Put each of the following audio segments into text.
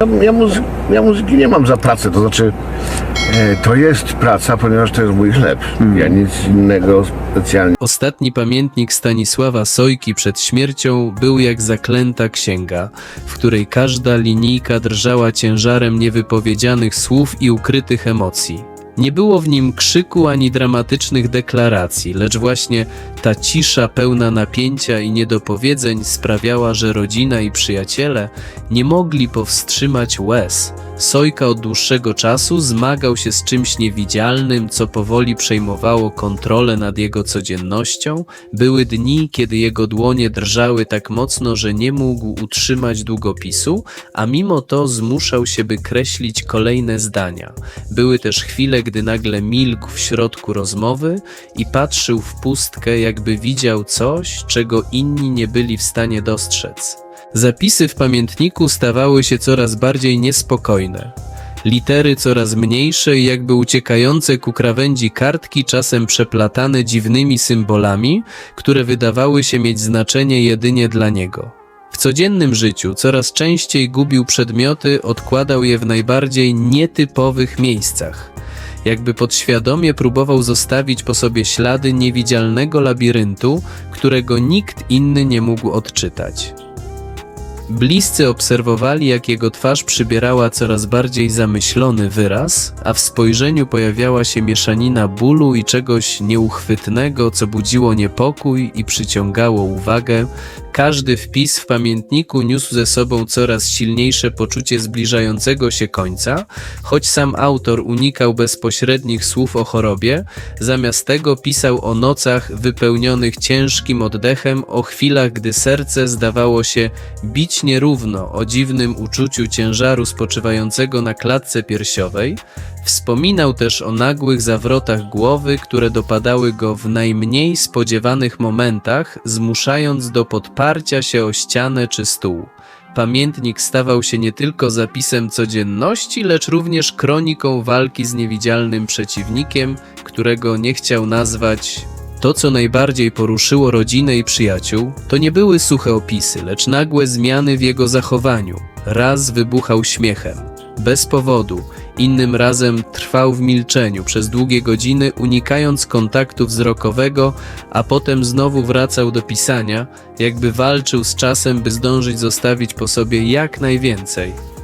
Ja, ja, muzy- ja muzyki nie mam za pracę, to znaczy e, to jest praca, ponieważ to jest mój chleb. Ja nic innego specjalnie Ostatni pamiętnik Stanisława Sojki przed śmiercią był jak zaklęta księga, w której każda linijka drżała ciężarem niewypowiedzianych słów i ukrytych emocji. Nie było w nim krzyku ani dramatycznych deklaracji, lecz właśnie ta cisza pełna napięcia i niedopowiedzeń sprawiała, że rodzina i przyjaciele nie mogli powstrzymać łez. Sojka od dłuższego czasu zmagał się z czymś niewidzialnym, co powoli przejmowało kontrolę nad jego codziennością. Były dni, kiedy jego dłonie drżały tak mocno, że nie mógł utrzymać długopisu, a mimo to zmuszał się, by kreślić kolejne zdania. Były też chwile, gdy nagle milkł w środku rozmowy i patrzył w pustkę, jakby widział coś, czego inni nie byli w stanie dostrzec. Zapisy w pamiętniku stawały się coraz bardziej niespokojne. Litery coraz mniejsze i jakby uciekające ku krawędzi kartki, czasem przeplatane dziwnymi symbolami, które wydawały się mieć znaczenie jedynie dla niego. W codziennym życiu coraz częściej gubił przedmioty, odkładał je w najbardziej nietypowych miejscach. Jakby podświadomie próbował zostawić po sobie ślady niewidzialnego labiryntu, którego nikt inny nie mógł odczytać. Bliscy obserwowali, jak jego twarz przybierała coraz bardziej zamyślony wyraz, a w spojrzeniu pojawiała się mieszanina bólu i czegoś nieuchwytnego, co budziło niepokój i przyciągało uwagę. Każdy wpis w pamiętniku niósł ze sobą coraz silniejsze poczucie zbliżającego się końca, choć sam autor unikał bezpośrednich słów o chorobie, zamiast tego pisał o nocach wypełnionych ciężkim oddechem, o chwilach, gdy serce zdawało się bić nierówno, o dziwnym uczuciu ciężaru spoczywającego na klatce piersiowej. Wspominał też o nagłych zawrotach głowy, które dopadały go w najmniej spodziewanych momentach, zmuszając do podparcia się o ścianę czy stół. Pamiętnik stawał się nie tylko zapisem codzienności, lecz również kroniką walki z niewidzialnym przeciwnikiem, którego nie chciał nazwać. To, co najbardziej poruszyło rodzinę i przyjaciół, to nie były suche opisy, lecz nagłe zmiany w jego zachowaniu. Raz wybuchał śmiechem, bez powodu, innym razem trwał w milczeniu przez długie godziny, unikając kontaktu wzrokowego, a potem znowu wracał do pisania, jakby walczył z czasem, by zdążyć zostawić po sobie jak najwięcej.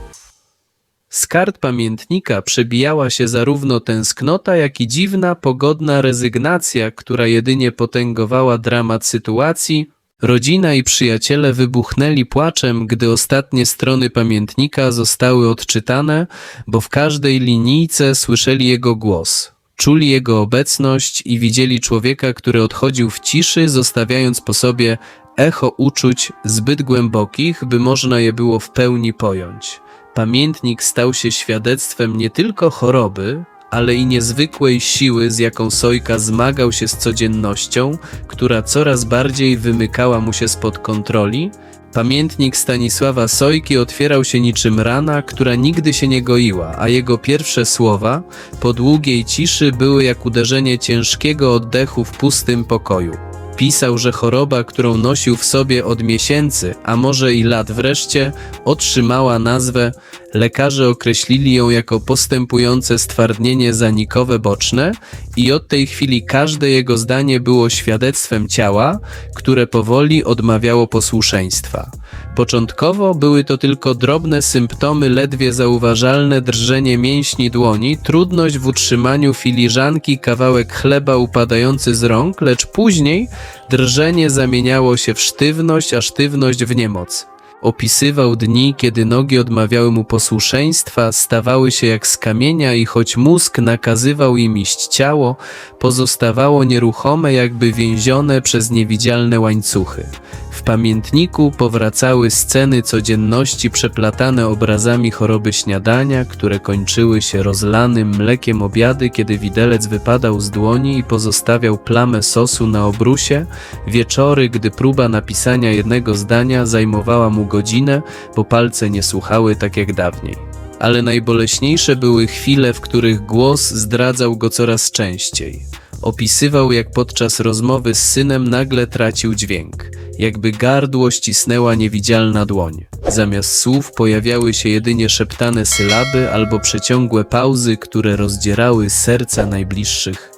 Z kart pamiętnika przebijała się zarówno tęsknota, jak i dziwna, pogodna rezygnacja, która jedynie potęgowała dramat sytuacji. Rodzina i przyjaciele wybuchnęli płaczem, gdy ostatnie strony pamiętnika zostały odczytane, bo w każdej linijce słyszeli jego głos. Czuli jego obecność i widzieli człowieka, który odchodził w ciszy, zostawiając po sobie echo uczuć zbyt głębokich, by można je było w pełni pojąć. Pamiętnik stał się świadectwem nie tylko choroby, ale i niezwykłej siły, z jaką Sojka zmagał się z codziennością, która coraz bardziej wymykała mu się spod kontroli. Pamiętnik Stanisława Sojki otwierał się niczym rana, która nigdy się nie goiła, a jego pierwsze słowa, po długiej ciszy, były jak uderzenie ciężkiego oddechu w pustym pokoju. Pisał, że choroba, którą nosił w sobie od miesięcy, a może i lat wreszcie, otrzymała nazwę. Lekarze określili ją jako postępujące stwardnienie zanikowe boczne i od tej chwili każde jego zdanie było świadectwem ciała, które powoli odmawiało posłuszeństwa. Początkowo były to tylko drobne symptomy, ledwie zauważalne drżenie mięśni dłoni, trudność w utrzymaniu filiżanki, kawałek chleba upadający z rąk, lecz później drżenie zamieniało się w sztywność, a sztywność w niemoc. Opisywał dni, kiedy nogi odmawiały mu posłuszeństwa, stawały się jak z kamienia i choć mózg nakazywał im iść ciało, pozostawało nieruchome, jakby więzione przez niewidzialne łańcuchy. W pamiętniku powracały sceny codzienności przeplatane obrazami choroby śniadania, które kończyły się rozlanym mlekiem obiady, kiedy widelec wypadał z dłoni i pozostawiał plamę sosu na obrusie, wieczory, gdy próba napisania jednego zdania zajmowała mu godzinę, bo palce nie słuchały tak jak dawniej. Ale najboleśniejsze były chwile, w których głos zdradzał go coraz częściej. Opisywał, jak podczas rozmowy z synem nagle tracił dźwięk, jakby gardło ścisnęła niewidzialna dłoń. Zamiast słów pojawiały się jedynie szeptane sylaby albo przeciągłe pauzy, które rozdzierały serca najbliższych.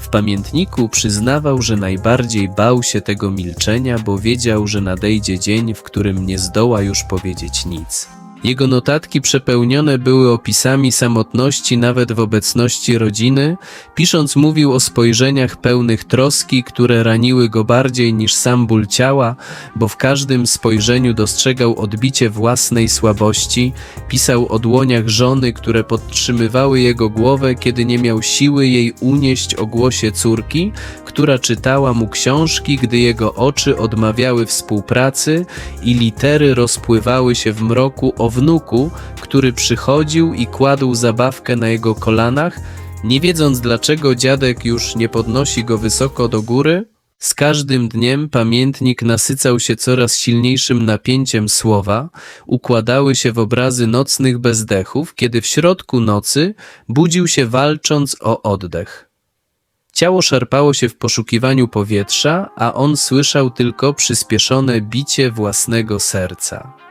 W pamiętniku przyznawał, że najbardziej bał się tego milczenia, bo wiedział, że nadejdzie dzień, w którym nie zdoła już powiedzieć nic. Jego notatki przepełnione były opisami samotności nawet w obecności rodziny. Pisząc mówił o spojrzeniach pełnych troski, które raniły go bardziej niż sam ból ciała, bo w każdym spojrzeniu dostrzegał odbicie własnej słabości. Pisał o dłoniach żony, które podtrzymywały jego głowę, kiedy nie miał siły jej unieść o głosie córki, która czytała mu książki, gdy jego oczy odmawiały współpracy i litery rozpływały się w mroku o wnuku, który przychodził i kładł zabawkę na jego kolanach, nie wiedząc dlaczego dziadek już nie podnosi go wysoko do góry. Z każdym dniem pamiętnik nasycał się coraz silniejszym napięciem słowa, układały się w obrazy nocnych bezdechów, kiedy w środku nocy budził się walcząc o oddech. Ciało szarpało się w poszukiwaniu powietrza, a on słyszał tylko przyspieszone bicie własnego serca.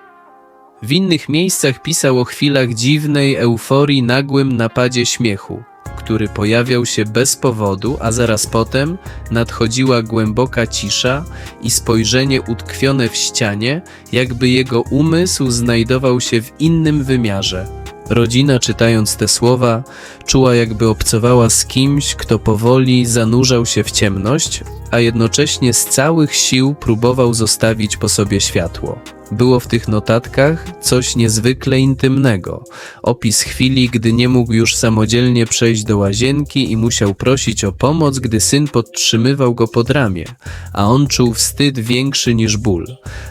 W innych miejscach pisał o chwilach dziwnej euforii, nagłym napadzie śmiechu, który pojawiał się bez powodu, a zaraz potem nadchodziła głęboka cisza i spojrzenie utkwione w ścianie, jakby jego umysł znajdował się w innym wymiarze. Rodzina, czytając te słowa, czuła jakby obcowała z kimś, kto powoli zanurzał się w ciemność, a jednocześnie z całych sił próbował zostawić po sobie światło. Było w tych notatkach coś niezwykle intymnego. Opis chwili, gdy nie mógł już samodzielnie przejść do łazienki i musiał prosić o pomoc, gdy syn podtrzymywał go pod ramię, a on czuł wstyd większy niż ból.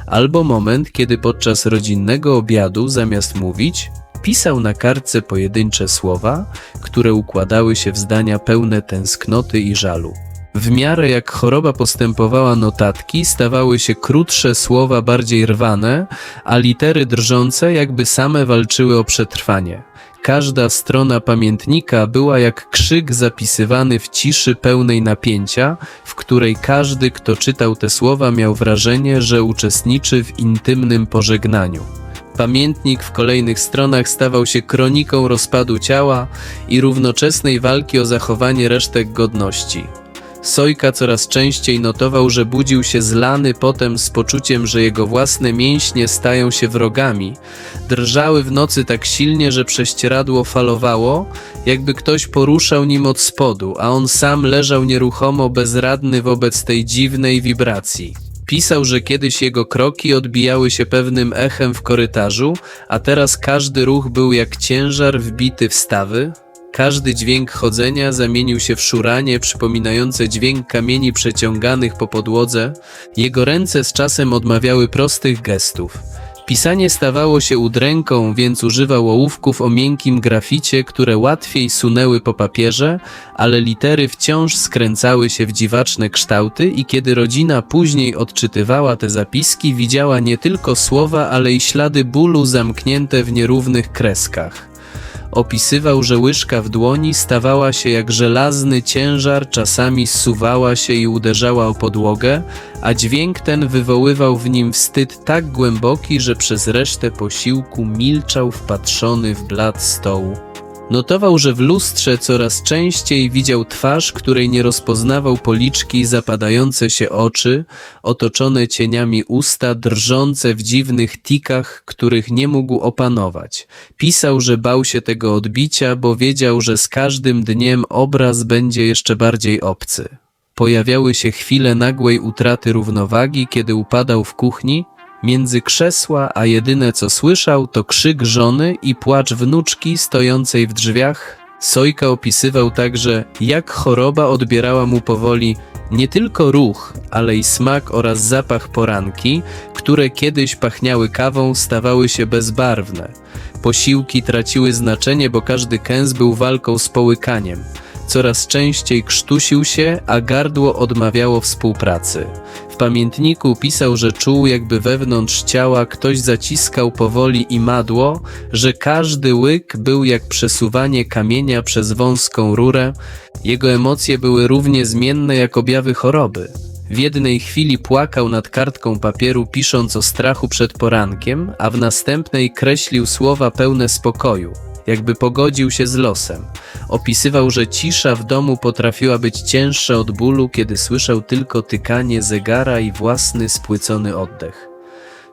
Albo moment, kiedy podczas rodzinnego obiadu zamiast mówić, pisał na kartce pojedyncze słowa, które układały się w zdania pełne tęsknoty i żalu. W miarę jak choroba postępowała, notatki stawały się krótsze, słowa bardziej rwane, a litery drżące jakby same walczyły o przetrwanie. Każda strona pamiętnika była jak krzyk zapisywany w ciszy pełnej napięcia, w której każdy, kto czytał te słowa, miał wrażenie, że uczestniczy w intymnym pożegnaniu. Pamiętnik w kolejnych stronach stawał się kroniką rozpadu ciała i równoczesnej walki o zachowanie resztek godności. Sojka coraz częściej notował, że budził się zlany potem z poczuciem, że jego własne mięśnie stają się wrogami. Drżały w nocy tak silnie, że prześcieradło falowało, jakby ktoś poruszał nim od spodu, a on sam leżał nieruchomo, bezradny wobec tej dziwnej wibracji. Pisał, że kiedyś jego kroki odbijały się pewnym echem w korytarzu, a teraz każdy ruch był jak ciężar wbity w stawy. Każdy dźwięk chodzenia zamienił się w szuranie przypominające dźwięk kamieni przeciąganych po podłodze. Jego ręce z czasem odmawiały prostych gestów. Pisanie stawało się udręką, więc używał ołówków o miękkim graficie, które łatwiej sunęły po papierze, ale litery wciąż skręcały się w dziwaczne kształty i kiedy rodzina później odczytywała te zapiski, widziała nie tylko słowa, ale i ślady bólu zamknięte w nierównych kreskach. Opisywał, że łyżka w dłoni stawała się jak żelazny ciężar, czasami zsuwała się i uderzała o podłogę, a dźwięk ten wywoływał w nim wstyd tak głęboki, że przez resztę posiłku milczał wpatrzony w blat stołu. Notował, że w lustrze coraz częściej widział twarz, której nie rozpoznawał policzki, zapadające się oczy, otoczone cieniami usta, drżące w dziwnych tikach, których nie mógł opanować. Pisał, że bał się tego odbicia, bo wiedział, że z każdym dniem obraz będzie jeszcze bardziej obcy. Pojawiały się chwile nagłej utraty równowagi, kiedy upadał w kuchni, między krzesła, a jedyne co słyszał to krzyk żony i płacz wnuczki stojącej w drzwiach. Sojka opisywał także, jak choroba odbierała mu powoli nie tylko ruch, ale i smak oraz zapach poranki, które kiedyś pachniały kawą, stawały się bezbarwne. Posiłki traciły znaczenie, bo każdy kęs był walką z połykaniem. Coraz częściej krztusił się, a gardło odmawiało współpracy. W pamiętniku pisał, że czuł, jakby wewnątrz ciała ktoś zaciskał powoli i madło, że każdy łyk był jak przesuwanie kamienia przez wąską rurę. Jego emocje były równie zmienne jak objawy choroby. W jednej chwili płakał nad kartką papieru, pisząc o strachu przed porankiem, a w następnej kreślił słowa pełne spokoju, jakby pogodził się z losem. Opisywał, że cisza w domu potrafiła być cięższa od bólu, kiedy słyszał tylko tykanie zegara i własny spłycony oddech.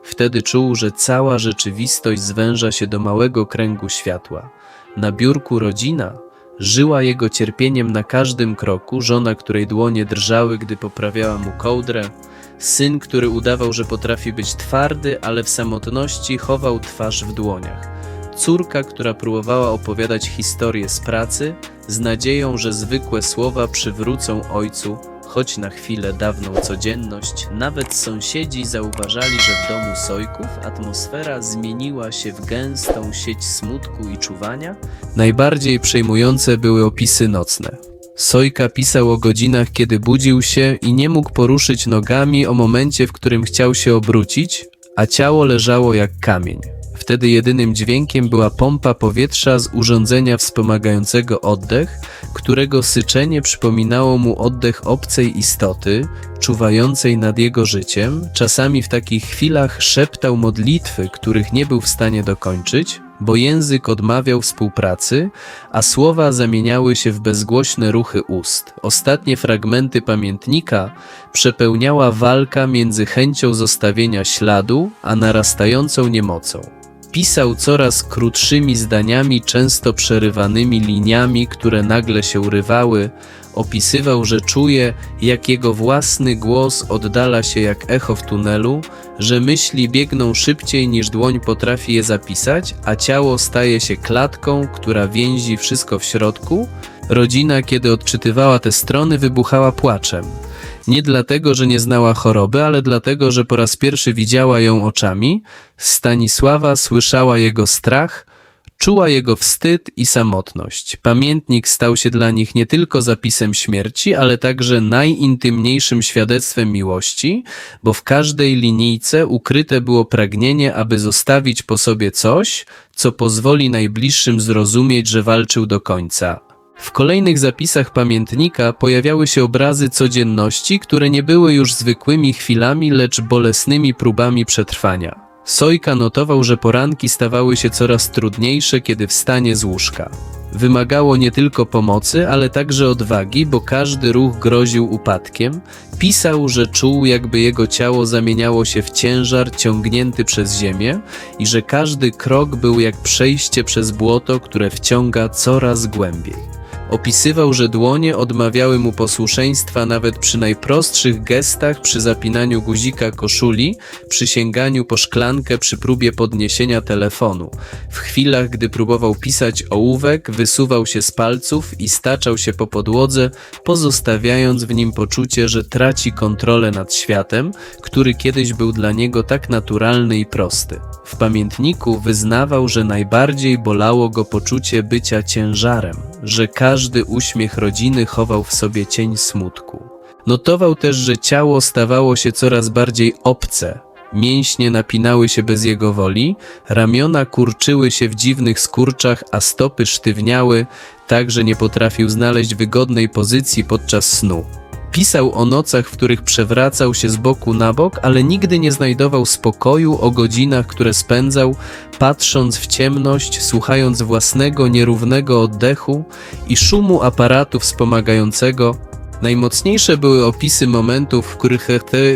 Wtedy czuł, że cała rzeczywistość zwęża się do małego kręgu światła. Na biurku rodzina żyła jego cierpieniem na każdym kroku, żona, której dłonie drżały, gdy poprawiała mu kołdrę, syn, który udawał, że potrafi być twardy, ale w samotności chował twarz w dłoniach, córka, która próbowała opowiadać historię z pracy, z nadzieją, że zwykłe słowa przywrócą ojcu choć na chwilę dawną codzienność, nawet sąsiedzi zauważali, że w domu Sojków atmosfera zmieniła się w gęstą sieć smutku i czuwania. Najbardziej przejmujące były opisy nocne. Sojka pisał o godzinach, kiedy budził się i nie mógł poruszyć nogami, o momencie, w którym chciał się obrócić, a ciało leżało jak kamień. Wtedy jedynym dźwiękiem była pompa powietrza z urządzenia wspomagającego oddech, którego syczenie przypominało mu oddech obcej istoty, czuwającej nad jego życiem. Czasami w takich chwilach szeptał modlitwy, których nie był w stanie dokończyć, bo język odmawiał współpracy, a słowa zamieniały się w bezgłośne ruchy ust. Ostatnie fragmenty pamiętnika przepełniała walka między chęcią zostawienia śladu, a narastającą niemocą. Pisał coraz krótszymi zdaniami, często przerywanymi liniami, które nagle się urywały. Opisywał, że czuje, jak jego własny głos oddala się jak echo w tunelu, że myśli biegną szybciej niż dłoń potrafi je zapisać, a ciało staje się klatką, która więzi wszystko w środku. Rodzina, kiedy odczytywała te strony, wybuchała płaczem. Nie dlatego, że nie znała choroby, ale dlatego, że po raz pierwszy widziała ją oczami. Stanisława słyszała jego strach, czuła jego wstyd i samotność. Pamiętnik stał się dla nich nie tylko zapisem śmierci, ale także najintymniejszym świadectwem miłości, bo w każdej linijce ukryte było pragnienie, aby zostawić po sobie coś, co pozwoli najbliższym zrozumieć, że walczył do końca. W kolejnych zapisach pamiętnika pojawiały się obrazy codzienności, które nie były już zwykłymi chwilami, lecz bolesnymi próbami przetrwania. Sojka notował, że poranki stawały się coraz trudniejsze, kiedy wstanie z łóżka. Wymagało nie tylko pomocy, ale także odwagi, bo każdy ruch groził upadkiem. Pisał, że czuł, jakby jego ciało zamieniało się w ciężar ciągnięty przez ziemię i że każdy krok był jak przejście przez błoto, które wciąga coraz głębiej. Opisywał, że dłonie odmawiały mu posłuszeństwa nawet przy najprostszych gestach, przy zapinaniu guzika koszuli, przy sięganiu po szklankę, przy próbie podniesienia telefonu. W chwilach, gdy próbował pisać ołówek, wysuwał się z palców i staczał się po podłodze, pozostawiając w nim poczucie, że traci kontrolę nad światem, który kiedyś był dla niego tak naturalny i prosty. W pamiętniku wyznawał, że najbardziej bolało go poczucie bycia ciężarem, że każdy uśmiech rodziny chował w sobie cień smutku. Notował też, że ciało stawało się coraz bardziej obce. Mięśnie napinały się bez jego woli, ramiona kurczyły się w dziwnych skurczach, a stopy sztywniały, tak że nie potrafił znaleźć wygodnej pozycji podczas snu. Pisał o nocach, w których przewracał się z boku na bok, ale nigdy nie znajdował spokoju o godzinach, które spędzał, patrząc w ciemność, słuchając własnego nierównego oddechu i szumu aparatu wspomagającego. Najmocniejsze były opisy momentów, w których,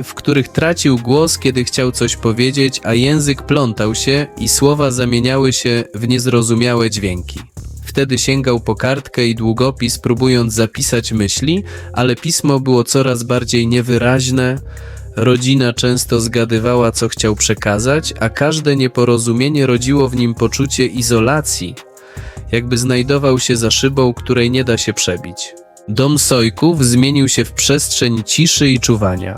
w których tracił głos, kiedy chciał coś powiedzieć, a język plątał się i słowa zamieniały się w niezrozumiałe dźwięki. Wtedy sięgał po kartkę i długopis, próbując zapisać myśli, ale pismo było coraz bardziej niewyraźne. Rodzina często zgadywała, co chciał przekazać, a każde nieporozumienie rodziło w nim poczucie izolacji, jakby znajdował się za szybą, której nie da się przebić. Dom Sojków zmienił się w przestrzeń ciszy i czuwania.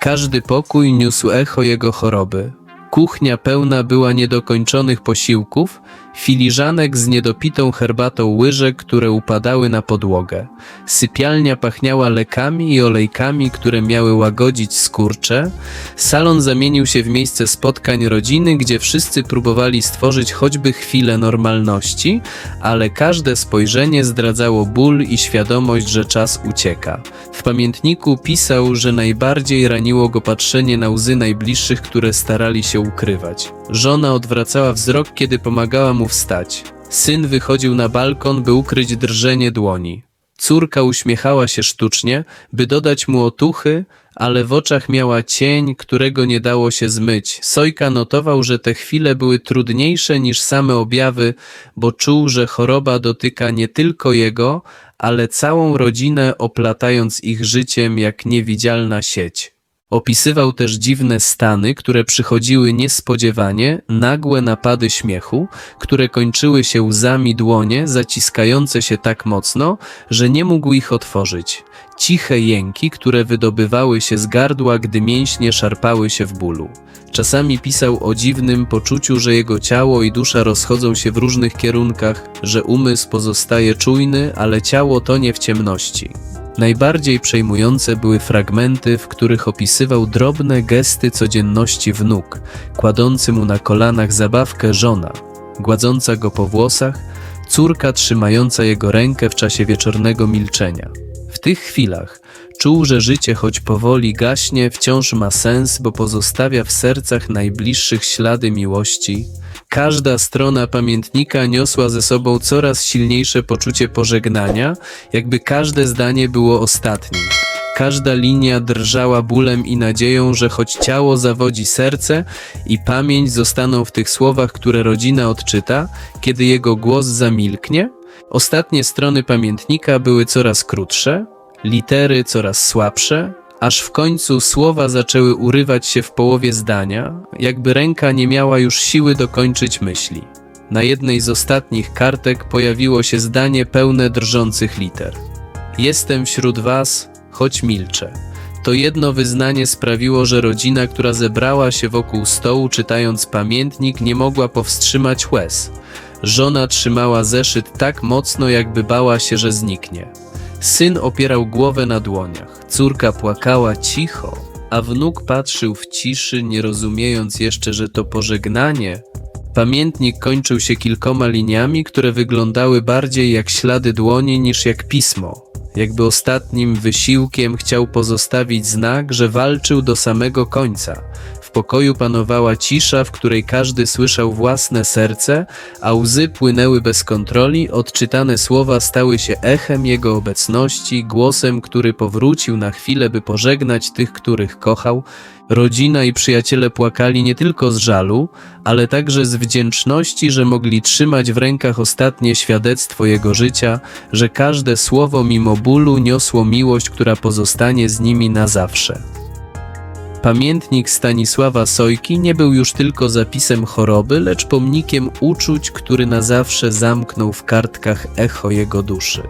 Każdy pokój niósł echo jego choroby. Kuchnia pełna była niedokończonych posiłków filiżanek z niedopitą herbatą łyżek, które upadały na podłogę. Sypialnia pachniała lekami i olejkami, które miały łagodzić skurcze. Salon zamienił się w miejsce spotkań rodziny, gdzie wszyscy próbowali stworzyć choćby chwilę normalności, ale każde spojrzenie zdradzało ból i świadomość, że czas ucieka. W pamiętniku pisał, że najbardziej raniło go patrzenie na łzy najbliższych, które starali się ukrywać. Żona odwracała wzrok, kiedy pomagała mu wstać. Syn wychodził na balkon, by ukryć drżenie dłoni. Córka uśmiechała się sztucznie, by dodać mu otuchy, ale w oczach miała cień, którego nie dało się zmyć. Sojka notował, że te chwile były trudniejsze niż same objawy, bo czuł, że choroba dotyka nie tylko jego, ale całą rodzinę, oplatając ich życiem jak niewidzialna sieć. Opisywał też dziwne stany, które przychodziły niespodziewanie, nagłe napady śmiechu, które kończyły się łzami dłonie, zaciskające się tak mocno, że nie mógł ich otworzyć. Ciche jęki, które wydobywały się z gardła, gdy mięśnie szarpały się w bólu. Czasami pisał o dziwnym poczuciu, że jego ciało i dusza rozchodzą się w różnych kierunkach, że umysł pozostaje czujny, ale ciało tonie w ciemności. Najbardziej przejmujące były fragmenty, w których opisywał drobne gesty codzienności wnuk, kładący mu na kolanach zabawkę żona, gładząca go po włosach, córka trzymająca jego rękę w czasie wieczornego milczenia. W tych chwilach czuł, że życie, choć powoli gaśnie, wciąż ma sens, bo pozostawia w sercach najbliższych ślady miłości. Każda strona pamiętnika niosła ze sobą coraz silniejsze poczucie pożegnania, jakby każde zdanie było ostatnim. Każda linia drżała bólem i nadzieją, że choć ciało zawodzi serce i pamięć zostaną w tych słowach, które rodzina odczyta, kiedy jego głos zamilknie. Ostatnie strony pamiętnika były coraz krótsze, litery coraz słabsze, aż w końcu słowa zaczęły urywać się w połowie zdania, jakby ręka nie miała już siły dokończyć myśli. Na jednej z ostatnich kartek pojawiło się zdanie pełne drżących liter. Jestem wśród was, choć milczę. To jedno wyznanie sprawiło, że rodzina, która zebrała się wokół stołu czytając pamiętnik, nie mogła powstrzymać łez. Żona trzymała zeszyt tak mocno, jakby bała się, że zniknie. Syn opierał głowę na dłoniach, córka płakała cicho, a wnuk patrzył w ciszy, nie rozumiejąc jeszcze, że to pożegnanie. Pamiętnik kończył się kilkoma liniami, które wyglądały bardziej jak ślady dłoni niż jak pismo. Jakby ostatnim wysiłkiem chciał pozostawić znak, że walczył do samego końca. Pokoju panowała cisza, w której każdy słyszał własne serce, a łzy płynęły bez kontroli, odczytane słowa stały się echem jego obecności, głosem, który powrócił na chwilę, by pożegnać tych, których kochał. Rodzina i przyjaciele płakali nie tylko z żalu, ale także z wdzięczności, że mogli trzymać w rękach ostatnie świadectwo jego życia, że każde słowo mimo bólu niosło miłość, która pozostanie z nimi na zawsze. Pamiętnik Stanisława Sojki nie był już tylko zapisem choroby, lecz pomnikiem uczuć, który na zawsze zamknął w kartkach echo jego duszy.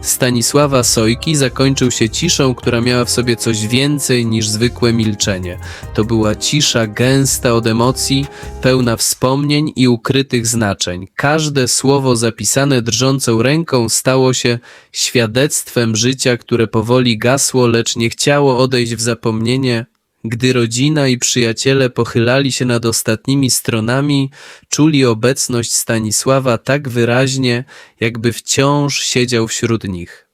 Stanisława Sojki zakończył się ciszą, która miała w sobie coś więcej niż zwykłe milczenie. To była cisza gęsta od emocji, pełna wspomnień i ukrytych znaczeń. Każde słowo zapisane drżącą ręką stało się świadectwem życia, które powoli gasło, lecz nie chciało odejść w zapomnienie, gdy rodzina i przyjaciele pochylali się nad ostatnimi stronami, czuli obecność Stanisława tak wyraźnie, jakby wciąż siedział wśród nich.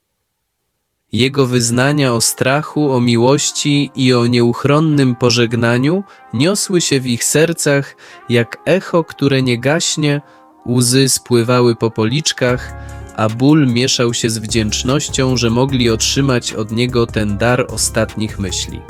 Jego wyznania o strachu, o miłości i o nieuchronnym pożegnaniu niosły się w ich sercach jak echo, które nie gaśnie, łzy spływały po policzkach, a ból mieszał się z wdzięcznością, że mogli otrzymać od niego ten dar ostatnich myśli.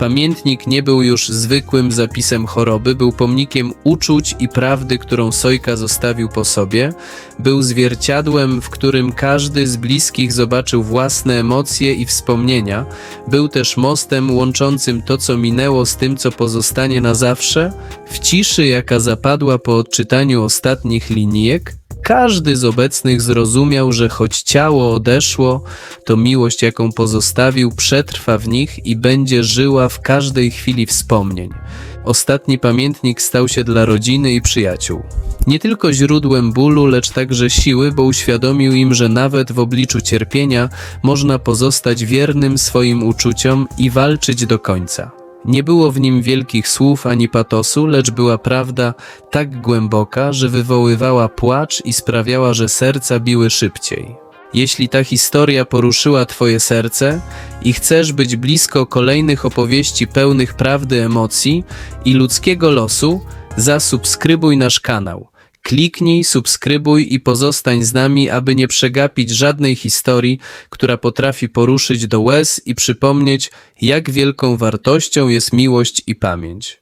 Pamiętnik nie był już zwykłym zapisem choroby, był pomnikiem uczuć i prawdy, którą Sojka zostawił po sobie, był zwierciadłem, w którym każdy z bliskich zobaczył własne emocje i wspomnienia, był też mostem łączącym to, co minęło z tym, co pozostanie na zawsze. W ciszy, jaka zapadła po odczytaniu ostatnich linijek, każdy z obecnych zrozumiał, że choć ciało odeszło, to miłość, jaką pozostawił, przetrwa w nich i będzie żyła w każdej chwili wspomnień. Ostatni pamiętnik stał się dla rodziny i przyjaciół. Nie tylko źródłem bólu, lecz także siły, bo uświadomił im, że nawet w obliczu cierpienia można pozostać wiernym swoim uczuciom i walczyć do końca. Nie było w nim wielkich słów ani patosu, lecz była prawda tak głęboka, że wywoływała płacz i sprawiała, że serca biły szybciej. Jeśli ta historia poruszyła Twoje serce i chcesz być blisko kolejnych opowieści pełnych prawdy, emocji i ludzkiego losu, zasubskrybuj nasz kanał. Kliknij, subskrybuj i pozostań z nami, aby nie przegapić żadnej historii, która potrafi poruszyć do łez i przypomnieć, jak wielką wartością jest miłość i pamięć.